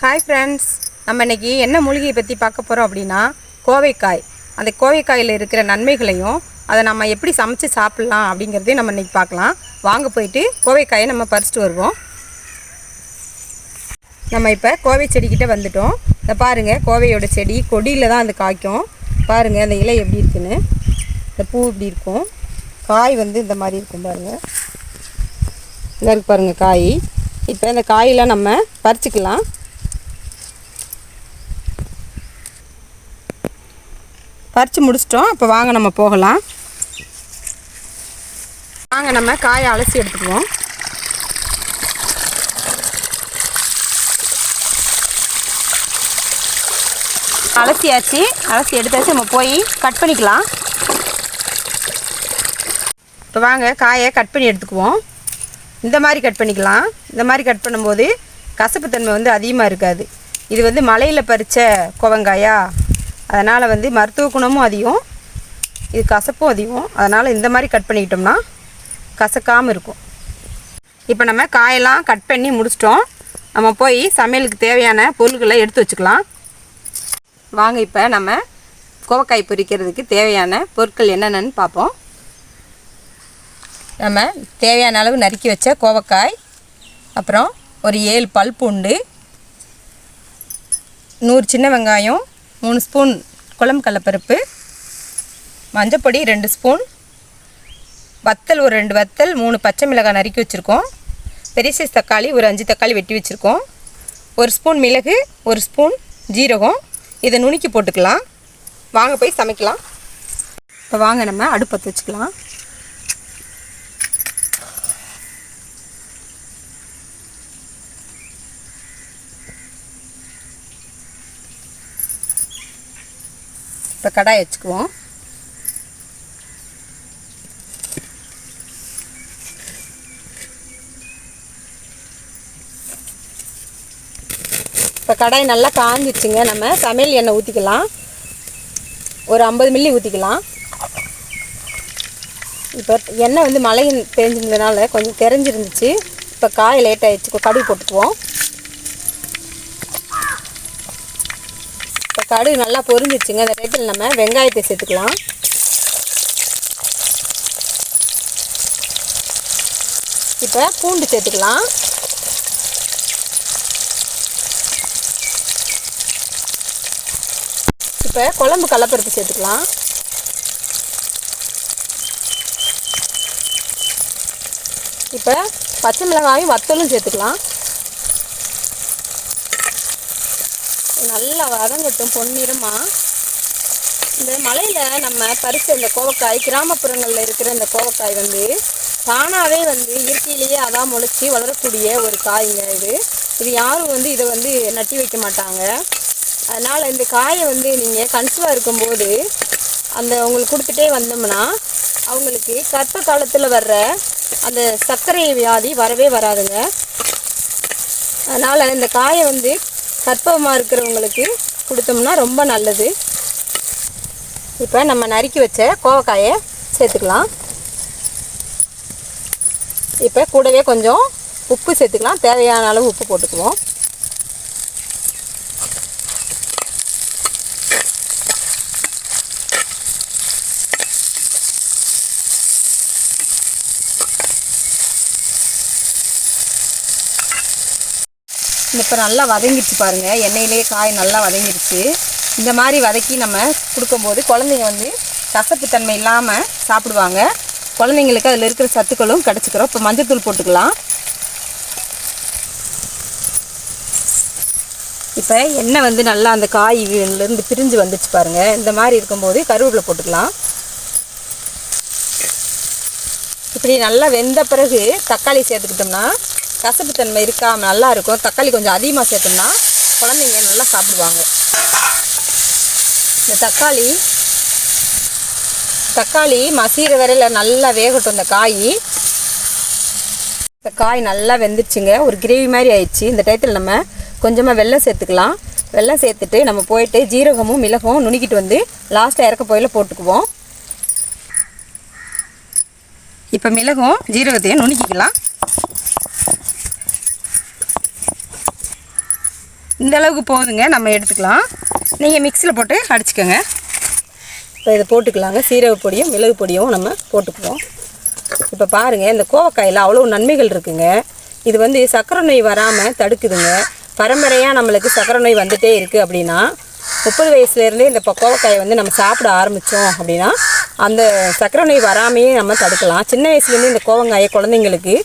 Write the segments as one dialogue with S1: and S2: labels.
S1: Hi friends நம்ம இன்றைக்கி என்ன மூலிகையை பற்றி பார்க்க போகிறோம் அப்படின்னா கோவைக்காய். அந்த கோவைக்காயில் இருக்கிற நன்மைகளையும் அதை நம்ம எப்படி சமைச்சு சாப்பிட்லாம் அப்படிங்கிறதையும் நம்ம இன்னைக்கு பார்க்கலாம். வாங்க போயிட்டு கோவைக்காயை நம்ம பறிச்சுட்டு வருவோம். நம்ம இப்போ கோவை செடிக்கிட்ட வந்துட்டோம். இந்த பாருங்கள் கோவையோட செடி கொடியில் தான் அது காய்க்கும். பாருங்கள் அந்த இலை எப்படி இருக்குன்னு. இந்த பூ இப்படி இருக்கும். காய் வந்து இந்த மாதிரி இருக்கும் பாருங்கள் இந்த இருக்கு பாருங்கள் காய். இப்போ இந்த காயெல்லாம் நம்ம பறிச்சிக்கலாம். பறித்து முடிச்சிட்டோம். இப்போ வாங்க நம்ம போகலாம். வாங்க நம்ம காயை அலசி எடுத்துக்குவோம். அலசியாச்சு. அலசி எடுத்தாச்சு. நம்ம போய் கட் பண்ணிக்கலாம். இப்போ வாங்க காயை கட் பண்ணி எடுத்துக்குவோம். இந்த மாதிரி கட் பண்ணிக்கலாம். இந்த மாதிரி கட் பண்ணும்போது கசப்புத்தன்மை வந்து அதிகமாக இருக்காது. இது வந்து மலையில் பறித்த கோவங்காயா? அதனால் வந்து மருத்துவ குணமும் அதிகம். இது கசப்பும் அதிகம். அதனால் இந்த மாதிரி கட் பண்ணிக்கிட்டோம்னா கசக்காமல் இருக்கும். இப்போ நம்ம காயெல்லாம் கட் பண்ணி முடிச்சிட்டோம். நம்ம போய் சமையலுக்கு தேவையான பொருட்களை எடுத்து வச்சுக்கலாம். வாங்க இப்போ நம்ம கோவக்காய் பொரிக்கிறதுக்கு தேவையான பொருட்கள் என்னென்னு பார்ப்போம். நம்ம தேவையான அளவு நறுக்கி வச்ச கோவக்காய் அப்புறம் ஒரு ஏழு பல் உண்டு நூறு சின்ன வெங்காயம் மூணு ஸ்பூன் குழம்பு கடலப்பருப்பு மஞ்சப்பொடி ரெண்டு ஸ்பூன் வத்தல் ஒரு ரெண்டு வத்தல் மூணு பச்சை மிளகாய் நறுக்கி வச்சுருக்கோம். பெரிய சைஸ் தக்காளி ஒரு அஞ்சு தக்காளி வெட்டி வச்சுருக்கோம். ஒரு ஸ்பூன் மிளகு ஒரு ஸ்பூன் ஜீரகம். இதை நுணுக்கி போட்டுக்கலாம். வாங்க போய் சமைக்கலாம். இப்போ வாங்க நம்ம அடுப்பத்தை வச்சுக்கலாம். இப்போ கடாய் வச்சுக்குவோம். இப்போ கடாய் நல்லா காஞ்சிச்சுங்க நம்ம சமையல் எண்ணெய் ஊற்றிக்கலாம் ஒரு ஐம்பது மில்லி ஊற்றிக்கலாம் இப்போ எண்ணெய் வந்து மழை பெஞ்சிருந்ததுனால கொஞ்சம் தெரிஞ்சிருந்துச்சு. இப்போ காய் லேட் ஆயிடுச்சு கடுகு போட்டுக்குவோம். கடுகு நல்லா பொரிஞ்சிச்சுங்க அந்த ரேட்டில் நம்ம வெங்காயத்தை சேர்த்துக்கலாம். இப்போ பூண்டு சேர்த்துக்கலாம். இப்போ குழம்பு கடலப்பருப்பு சேர்த்துக்கலாம். இப்போ பச்சை மிளகாயும் வத்தலும் சேர்த்துக்கலாம். நல்லா வதங்கட்டும் பொன்னிறமாக இந்த மலையில் நம்ம பறிச்ச இந்த கோவக்காய் கிராமப்புறங்களில் இருக்கிற இந்த கோவக்காய் வந்து தானாகவே வந்து இயற்கையிலேயே அதான் முளைச்சி வளரக்கூடிய ஒரு காய்ங்க இது. இது யாரும் வந்து இதை வந்து நட்டி வைக்க மாட்டாங்க. அதனால் இந்த காயை வந்து நீங்கள் கன்சீவாக இருக்கும்போது அந்த உங்களுக்கு கொடுத்துட்டே வந்தோம்னா அவங்களுக்கு கர்ப்ப காலத்தில் வர்ற அந்த சர்க்கரை வியாதி வரவே வராதுங்க. அதனால் இந்த காயை வந்து கற்பமாக இருக்கிறவங்களுக்கு கொடுத்தோம்னா ரொம்ப நல்லது. இப்போ நம்ம நறுக்கி வச்ச கோவக்காயை சேர்த்துக்கலாம். இப்போ கூடவே கொஞ்சம் உப்பு சேர்த்துக்கலாம். தேவையான அளவு உப்பு போட்டுக்குவோம். இப்போ நல்லா வதங்கிடுச்சு பாருங்கள் எண்ணெயிலே காய் நல்லா வதங்கிடுச்சு. இந்த மாதிரி வதக்கி நம்ம கொடுக்கும்போது குழந்தைங்க வந்து கசப்பு தன்மை இல்லாமல் சாப்பிடுவாங்க. குழந்தைங்களுக்கு அதில் இருக்கிற சத்துக்களும் கிடச்சிக்கிறோம். இப்போ மஞ்சத்தூள் போட்டுக்கலாம். இப்போ எண்ணெய் வந்து நல்லா அந்த காயிலேருந்து பிரிஞ்சு வந்துச்சு பாருங்கள் இந்த மாதிரி இருக்கும்போது கருவேப்பிலை போட்டுக்கலாம். இப்படி நல்லா வெந்த பிறகு தக்காளி சேர்த்துக்கிட்டோம்னா கசப்புத்தன்மை இருக்காமல் நல்லா இருக்கும். தக்காளி கொஞ்சம் அதிகமாக சேர்த்தோம்னா குழந்தைங்க நல்லா சாப்பிடுவாங்க. இந்த தக்காளி தக்காளி மசீர வரையில் நல்லா வேகட்டும் இந்த காய். இந்த காய் நல்லா வெந்துருச்சுங்க. ஒரு கிரேவி மாதிரி ஆயிடுச்சு. இந்த டயத்தில் நம்ம கொஞ்சமாக வெல்லம் சேர்த்துக்கலாம். வெல்லம் சேர்த்துட்டு நம்ம போயிட்டு ஜீரகமும் மிளகும் நுணுக்கிட்டு வந்து லாஸ்ட்டாக இறக்க போயில போட்டுக்குவோம். இப்போ மிளகும் ஜீரகத்தையும் நுணுக்கிக்கலாம். இந்த அளவுக்கு போதுங்க நம்ம எடுத்துக்கலாம். நீங்கள் மிக்சியில் போட்டு அடிச்சுக்கோங்க. இப்போ இதை போட்டுக்கலாங்க. சீரக பொடியும் மிளகு பொடியும் நம்ம போட்டுக்குவோம். இப்போ பாருங்கள் இந்த கோவக்காயில் அவ்வளோ நன்மைகள் இருக்குங்க. இது வந்து சக்கரை நோய் வராமல் தடுக்குதுங்க. பரம்பரையாக நம்மளுக்கு சக்கரை நோய் வந்துகிட்டே இருக்குது அப்படின்னா முப்பது வயசுலேருந்தே இந்த கோவக்காயை வந்து நம்ம சாப்பிட ஆரம்பித்தோம் அப்படின்னா அந்த சக்கரை நோய் வராமையே நம்ம தடுக்கலாம். சின்ன வயசுலேருந்து இந்த கோவங்காயை குழந்தைங்களுக்கு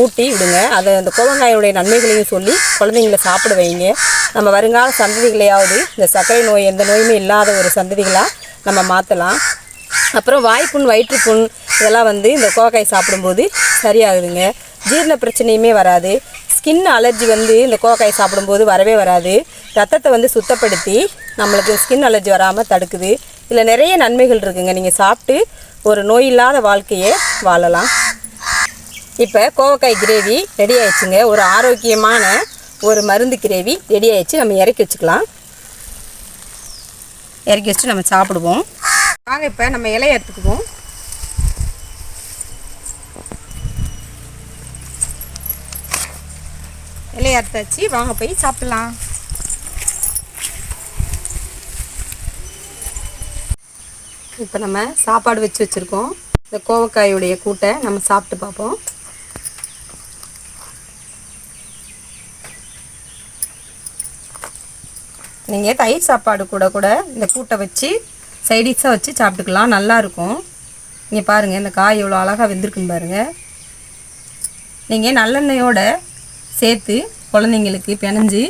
S1: ஊட்டி விடுங்க. அதை அந்த கோவங்காயோடைய நன்மைகளையும் சொல்லி குழந்தைங்கள சாப்பிட வைங்க. நம்ம வருங்கால சந்ததிகளையாவது இந்த சர்க்கரை நோய் எந்த நோயுமே இல்லாத ஒரு சந்ததிகளாக நம்ம மாற்றலாம் அப்புறம் வாய்ப்புண் வயிற்றுப்புண் இதெல்லாம் வந்து இந்த கோவக்காய் சாப்பிடும்போது சரியாகுதுங்க. ஜீரண பிரச்சனையுமே வராது. ஸ்கின் அலர்ஜி வந்து இந்த கோவக்காய் சாப்பிடும்போது வரவே வராது. ரத்தத்தை வந்து சுத்தப்படுத்தி நம்மளுக்கு ஸ்கின் அலர்ஜி வராமல் தடுக்குது. இதில் நிறைய நன்மைகள் இருக்குங்க. நீங்கள் சாப்பிட்டு ஒரு நோய் இல்லாத வாழ்க்கையை வாழலாம். இப்போ கோவக்காய் கிரேவி ரெடி ஆயிடுச்சுங்க. ஒரு ஆரோக்கியமான ஒரு மருந்து கிரேவி ரெடி ஆயிடுச்சு. நம்ம இறக்கி வச்சுக்கலாம். இறக்கி வச்சுட்டு நம்ம சாப்பிடுவோம். வாங்க இப்போ நம்ம இலையை எடுத்துக்குவோம். இலையை அறுத்தாச்சு வாங்க போய் சாப்பிடலாம். இப்போ நம்ம சாப்பாடு வச்சு வச்சுருக்கோம். இந்த கோவக்காயுடைய கூட்டை நம்ம சாப்பிட்டு பார்ப்போம். நீங்கள் தயிர் சாப்பாடு கூட கூட இந்த கூட்டை வச்சு சைடிஷாக வச்சு சாப்பிட்டுக்கலாம். நல்லாயிருக்கும். நீங்கள் பாருங்கள் இந்த காய் எவ்வளோ அழகாக வெந்திருக்குன்னு பாருங்கள் நீங்கள் நல்லெண்ணெயோடு சேர்த்து குழந்தைங்களுக்கு பிணைஞ்சு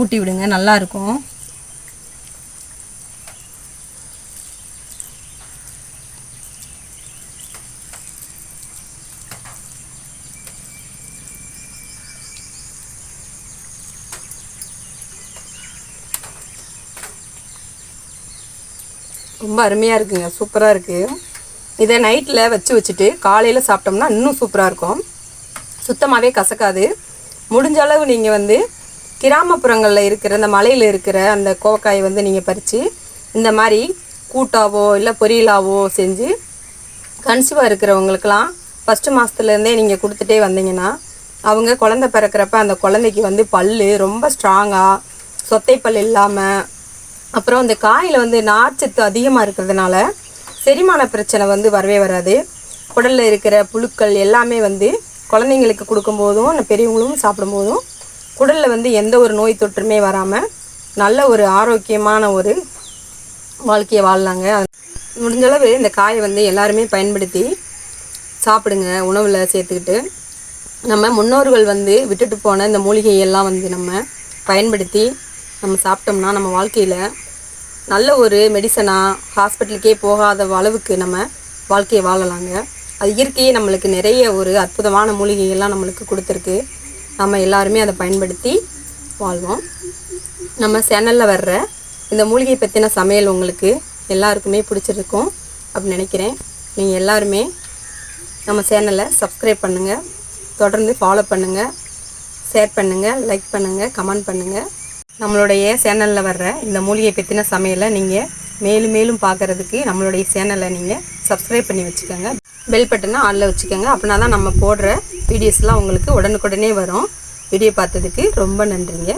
S1: ஊட்டி விடுங்க. நல்லாயிருக்கும். ரொம்ப அருமையாக இருக்குங்க. சூப்பராக இருக்குது இதை நைட்டில் வச்சு வச்சுட்டு காலையில் சாப்பிட்டோம்னா இன்னும் சூப்பராக இருக்கும். சுத்தமாகவே கசக்காது. முடிஞ்ச அளவு நீங்கள் வந்து கிராமப்புறங்களில் இருக்கிற இந்த மலையில் இருக்கிற அந்த கோவக்காயை வந்து நீங்கள் பறித்து இந்த மாதிரி கூட்டாவோ இல்லை பொரியலாவோ செஞ்சு கன்சீவாக இருக்கிறவங்களுக்கெல்லாம் ஃபஸ்ட்டு மாதத்துலேருந்தே நீங்கள் கொடுத்துட்டே வந்தீங்கன்னா அவங்க குழந்தை பிறக்கிறப்ப அந்த குழந்தைக்கு வந்து பல் ரொம்ப ஸ்ட்ராங்காக சொத்தை பல் இல்லாமல் அப்புறம் இந்த காயில் வந்து நார்ச்சத்து அதிகமாக இருக்கிறதுனால செரிமான பிரச்சனை வந்து வரவே வராது. குடலில் இருக்கிற புழுக்கள் எல்லாமே வந்து குழந்தைங்களுக்கு கொடுக்கும்போதும் அந்த பெரியவங்களும் சாப்பிடும்போதும் குடலில் வந்து எந்த ஒரு நோய் தொற்றுமே வராமல் நல்ல ஒரு ஆரோக்கியமான ஒரு வாழ்க்கையை வாழலாங்க. முடிஞ்சளவு இந்த காயை வந்து எல்லாருமே பயன்படுத்தி சாப்பிடுங்க உணவில் சேர்த்துக்கிட்டு. நம்ம முன்னோர்கள் வந்து விட்டுட்டு போன இந்த மூலிகையெல்லாம் வந்து நம்ம பயன்படுத்தி நம்ம சாப்பிட்டோம்னா நம்ம வாழ்க்கையில் நல்ல ஒரு மெடிசனாக ஹாஸ்பிட்டலுக்கே போகாத அளவுக்கு நம்ம வாழ்க்கையை வாழலாங்க. அது இயற்கையே நம்மளுக்கு நிறைய ஒரு அற்புதமான மூலிகைகள்லாம் நம்மளுக்கு கொடுத்துருக்கு. நம்ம எல்லாருமே அதை பயன்படுத்தி வாழ்வோம். நம்ம சேனலில் வர்ற இந்த மூலிகை பற்றின சமையல் உங்களுக்கு எல்லாருக்குமே பிடிச்சிருக்கும் அப்படின்னு நினைக்கிறேன். நீங்கள் எல்லாருமே நம்ம சேனலை சப்ஸ்கிரைப் பண்ணுங்கள் தொடர்ந்து ஃபாலோ பண்ணுங்கள் ஷேர் பண்ணுங்கள் லைக் பண்ணுங்கள் கமெண்ட் பண்ணுங்கள் நம்மளுடைய சேனலில் வர்ற இந்த மூலிகை பற்றின சமையலை நீங்கள் மேலும் மேலும் பார்க்குறதுக்கு நம்மளுடைய சேனலை நீங்கள் சப்ஸ்கிரைப் பண்ணி வச்சுக்கோங்க. பெல் பட்டனை ஆளில் வச்சுக்கோங்க. அப்படின்னா தான் நம்ம போடுற வீடியோஸ்லாம் உங்களுக்கு உடனுக்குடனே வரும். வீடியோ பார்த்ததுக்கு ரொம்ப நன்றிங்க.